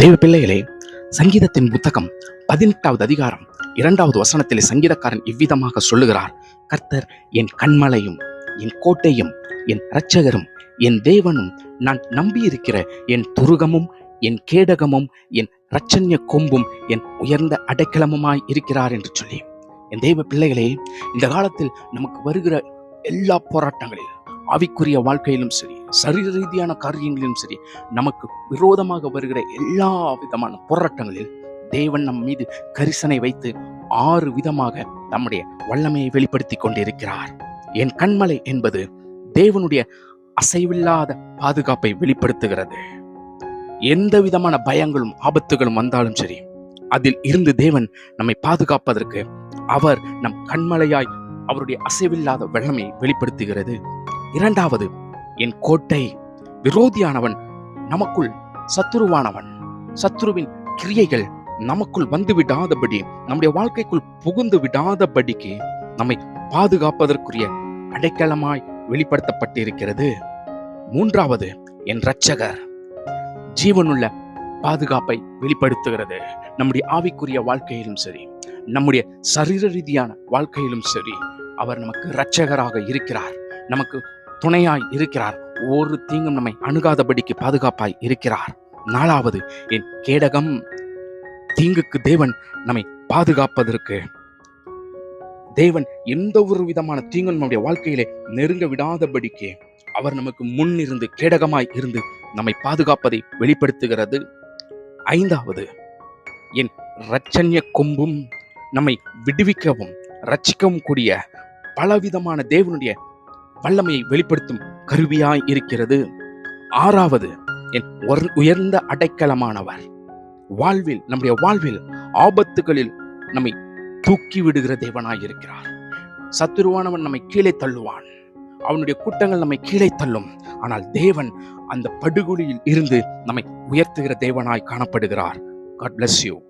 தெய்வ பிள்ளைகளே சங்கீதத்தின் புத்தகம் பதினெட்டாவது அதிகாரம் இரண்டாவது வசனத்திலே சங்கீதக்காரன் இவ்விதமாக சொல்லுகிறார். கர்த்தர் என் கண்மலையும் என் கோட்டையும் என் இரட்சகரும் என் தேவனும் நான் நம்பியிருக்கிற என் துருகமும் என் கேடகமும் என் இரட்சண்ய கொம்பும் என் உயர்ந்த அடைக்கலமுமாய் இருக்கிறார் என்று சொல்லி. என் தெய்வ பிள்ளைகளே இந்த காலத்தில் நமக்கு வருகிற எல்லா போராட்டங்களிலும் ஆவிக்குரிய வாழ்க்கையிலும் சரி சரீர ரீதியான காரியங்களிலும் சரி நமக்கு விரோதமாக வருகிற எல்லா விதமான போராட்டங்களில் தேவன் நம் மீது கரிசனை வைத்து ஆறு விதமாக நம்முடைய வல்லமையை வெளிப்படுத்தி கொண்டிருக்கிறார். என் கண்மலை என்பது தேவனுடைய அசைவில்லாத பாதுகாப்பை வெளிப்படுத்துகிறது. எந்த விதமான பயங்களும் ஆபத்துகளும் வந்தாலும் சரி அதில் இருந்து தேவன் நம்மை பாதுகாப்பதற்கு அவர் நம் கண்மலையாய் அவருடைய அசைவில்லாத வல்லமையை வெளிப்படுத்துகிறது. இரண்டாவது என் கோட்டை விரோதியானவன் நமக்குள் சத்துருவானவன். சத்துருவின் கிரியைகள் நமக்குள் வந்து விடாதபடி நம்முடைய வாழ்க்கைக்குள் புகுந்து விடாதபடிக்கு நம்மை பாதுகாப்பதற்குரிய அடைக்கலமாய் வெளிப்படுத்தப்பட்டிருக்கிறது. மூன்றாவது என் ரட்சகர் ஜீவனுள்ள பாதுகாப்பை வெளிப்படுத்துகிறது. நம்முடைய ஆவிக்குரிய வாழ்க்கையிலும் சரி நம்முடைய சரீர ரீதியான வாழ்க்கையிலும் சரி அவர் நமக்கு இரட்சகராக இருக்கிறார். நமக்கு துணையாய் இருக்கிறார். ஒரு தீங்கும் நம்மை அணுகாதபடிக்கு பாதுகாப்பாய் இருக்கிறார். நாலாவது என் கேடகம் தீங்குக்கு தேவன் நம்மை பாதுகாப்பதற்கு. தேவன் எந்த ஒரு விதமான தீங்கும் நம்முடைய வாழ்க்கையிலே நெருங்க விடாதபடிக்கு அவர் நமக்கு முன் இருந்து கேடகமாய் இருந்து நம்மை பாதுகாப்பதை வெளிப்படுத்துகிறது. ஐந்தாவது என் இரட்சண்ய கொம்பும் நம்மை விடுவிக்கவும் ரட்சிக்கவும் கூடிய பலவிதமான தேவனுடைய வல்லமையை வெளிப்படுத்தும் கருவியாய் இருக்கிறது. ஆறாவது என் உயர்ந்த அடைக்கலமானவர். வாழ்வில் நம்முடைய வாழ்வில் ஆபத்துகளில் நம்மை தூக்கி விடுகிற தேவனாய் இருக்கிறார். சத்துருவானவன் நம்மை கீழே தள்ளுவான். அவனுடைய கூட்டங்கள் நம்மை கீழே தள்ளும். ஆனால் தேவன் அந்த படுகொலியில் இருந்து நம்மை உயர்த்துகிற தேவனாய் காணப்படுகிறார். God bless you